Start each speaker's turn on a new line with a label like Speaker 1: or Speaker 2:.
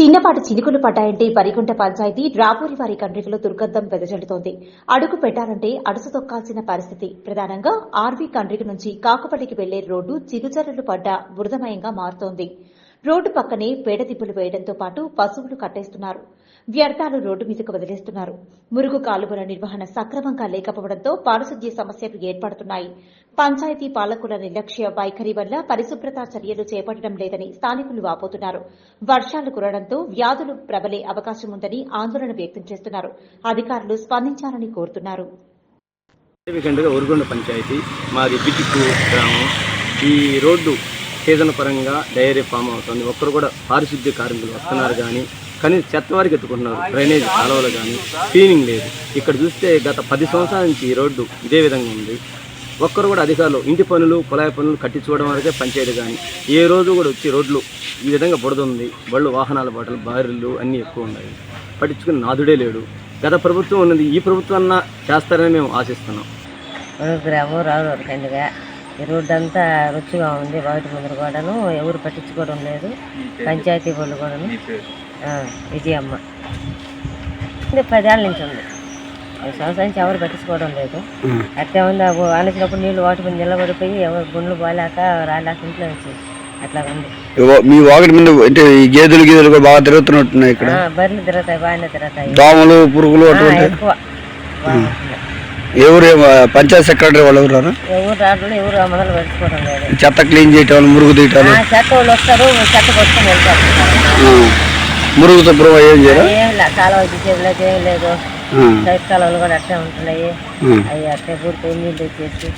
Speaker 1: చిన్నపాటి చినుకులు పడ్డాయంటే పరిగుంట పంచాయతీ రాబోరి వారి కండ్రికలో దుర్గంధం వెదజల్లుతోంది. అడుగు పెట్టాలంటే అడుసు తొక్కాల్సిన పరిస్థితి. ప్రధానంగా ఆర్వీ కండ్రిక నుంచి కాకపల్లికి వెళ్ళే రోడ్డు చిరుచర్రలు పడ్డ బురదమయంగా మారుతోంది. రోడ్డు పక్కనే పేడదిబ్బలు వేయడంతో పాటు పశువులు కట్టేస్తున్నారు. వ్యర్థాలు రోడ్డు మీదకు వదిలేస్తున్నారు. మురుగు కాలువల నిర్వహణ సక్రమంగా లేకపోవడంతో పారిశుద్ధ్య సమస్యలు ఏర్పడుతున్నాయి. పంచాయతీ పాలకుల నిర్లక్ష్య వైఖరి వల్ల పరిశుభ్రత చర్యలు చేపట్టడం లేదని స్థానికులు వాపోతున్నారు. వర్షాలు కురడంతో వ్యాధులు ప్రబలే అవకాశం ఉందని ఆందోళన వ్యక్తం చేస్తున్నారు. అధికారులు స్పందించాలని కోరుతున్నారు.
Speaker 2: పంచాయతీ మాది బిటిక్కు గ్రామం. ఈ రోడ్డు సీజన్ పరంగా డైరీ ఫామ్ అవుతుంది. ఒక్కరు కూడా పారిశుద్ధ్య కార్మికులు వస్తున్నారు కానీ కానీ చెత్త వారికి ఎత్తుకుంటున్నారు. డ్రైనేజ్ కాలువలు కానీ క్లీనింగ్ లేదు. ఇక్కడ చూస్తే గత పది సంవత్సరాల నుంచి ఈ రోడ్డు ఇదే విధంగా ఉంది. ఒక్కరు కూడా అధికారులు ఇంటి పనులు కుళాయి పనులు కట్టించుకోవడం వరకే పంచాయతీ కానీ ఏ రోజు కూడా వచ్చి రోడ్లు ఈ విధంగా బుడదుంది. బళ్ళు వాహనాల బాటలు బారీలు అన్నీ ఎక్కువ ఉన్నాయి. పట్టించుకుని నాదుడే లేడు. గత ప్రభుత్వం ఉన్నది ఈ ప్రభుత్వం అన్నా చేస్తారని మేము ఆశిస్తున్నాం.
Speaker 3: గ్రామం రావులూరు కండిగా ఈ రోడ్డు అంతా రుచిగా ఉంది బయట ముందర కూడాను. ఎవరు పట్టించుకోవడం లేదు. పంచాయతీ వాళ్ళు కూడాను. విజయమ్మ. ఇది పదేళ్ళ నుంచి ఉంది. ఐదు సంవత్సరాల నుంచి ఎవరు పట్టించుకోవడం లేదు. అట్లా ఉంది ఆ ఆనిచ్చినప్పుడు నీళ్ళు వాటి మీద నిలబడిపోయి ఎవరు గుండ్లు పోలేక రాలేక ఇంట్లో వచ్చి అట్లా ఉంది.
Speaker 4: మీ వాకిటి ముందు అంటే గేదెలు గేదెలు కూడా బాగా తిరుగుతున్నట్టున్నాయి ఇక్కడ.
Speaker 3: బర్రెలు తిరుగుతాయి బాగానే తిరుగుతాయి.
Speaker 4: దోమలు పురుగులు
Speaker 3: ఎక్కువ.
Speaker 4: ఎవరు పంచాయత్ సెక్రటరీ వాళ్ళు ఎవరు
Speaker 3: ఎవరు రావడం ఎవరు లేదు.
Speaker 4: చెత్త క్లీన్ చేయటం మురుగు తీయటాలు
Speaker 3: ఆ, చెత్త వాళ్ళు వస్తారు చెత్త కొట్టుకొని వెళ్తారు
Speaker 4: ఆ. మురుగు శుభ్రం ఏం చేయరా?
Speaker 3: ఏం లేదు కాలువ ఏం లేదు. కాలువలు కూడా అట్లే ఉంటున్నాయి. అవి అట్లే పూర్తి నీళ్ళు వచ్చేసి